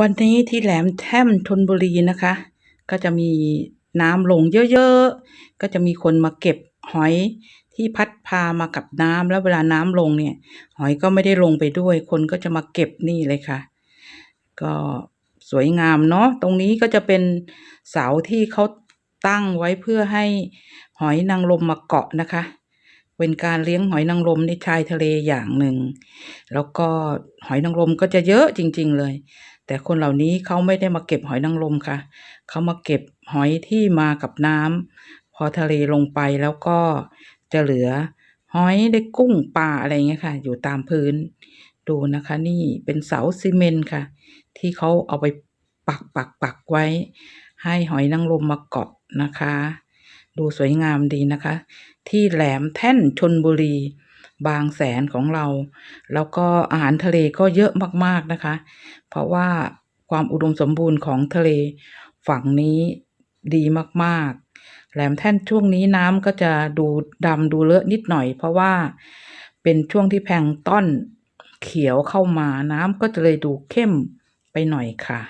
วันนี้ที่แหลมแท่นธนบุรีนะคะ ก็จะมีน้ำลงเยอะๆ ก็จะมีคนมาเก็บหอยที่พัดพามากับน้ำแล้วเวลาน้ำลงเนี่ย หอยก็ไม่ได้ลงไปด้วย คนก็จะมาเก็บนี่เลยค่ะ ก็สวยงามเนาะตรงนี้ก็จะเป็นเสาที่เขาตั้งไว้เพื่อให้หอยนางรมมาเกาะนะคะ เป็นการเลี้ยงหอยนางรมในชายทะเลอย่างหนึ่ง แล้วก็หอยนางรมก็จะเยอะจริง ๆเลย แต่คนเหล่านี้เขาไม่ได้มาเก็บหอยนางรมค่ะ เขามาเก็บหอยที่มากับน้ำพอทะเลลงไปแล้วก็จะเหลือหอยได้กุ้งปลาอะไรเงี้ยค่ะ อยู่ตามพื้น ดูนะคะนี่เป็นเสาซีเมนต์ค่ะ ที่เขาเอาไปปักปักปักไว้ ให้หอยนางรมมาเกาะนะคะ ดูสวยงามดีนะคะ ที่แหลมแท่นชนบุรี บางแสนของเรา แล้วก็อาหารทะเลก็เยอะมากๆนะคะ เพราะว่าความอุดมสมบูรณ์ของทะเลฝั่งนี้ดีมากๆ แหลมแท่นช่วงนี้น้ำก็จะดูดำดูเลอะนิดหน่อย เพราะว่าเป็นช่วงที่แพงต้นเขียวเข้ามาน้ำก็จะเลยดูเข้มไปหน่อยค่ะ